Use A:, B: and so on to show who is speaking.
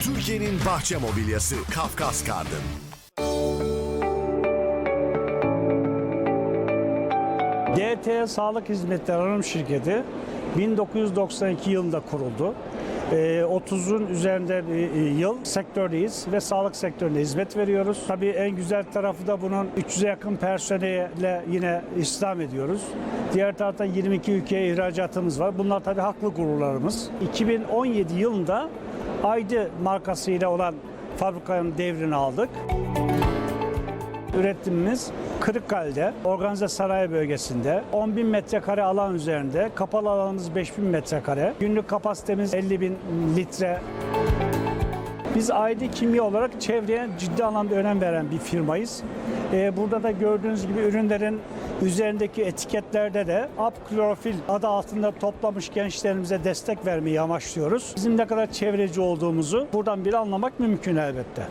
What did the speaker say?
A: Türkiye'nin bahçe mobilyası Kafkas Garden.
B: DT Sağlık Hizmetleri Anonim Şirketi 1992 yılında kuruldu. Ee, 30'un üzerinde bir e, yıl sektördeyiz ve sağlık sektöründe hizmet veriyoruz. Tabii en güzel tarafı da bunun 300'e yakın personelle yine istihdam ediyoruz. Diğer taraftan 22 ülkeye ihracatımız var. Bunlar tabii haklı gururlarımız. 2017 yılında Aydı markasıyla olan fabrikanın devrini aldık. Üretimimiz Kırıkkale'de, organize sanayi bölgesinde 10 bin metrekare alan üzerinde, kapalı alanımız 5 bin metrekare, günlük kapasitemiz 50 bin litre. Biz Aydi Kimya olarak çevreye ciddi anlamda önem veren bir firmayız. Ee, burada da gördüğünüz gibi ürünlerin üzerindeki etiketlerde de Up Klorofil adı altında toplamış gençlerimize destek vermeyi amaçlıyoruz. Bizim ne kadar çevreci olduğumuzu buradan bile anlamak mümkün elbette.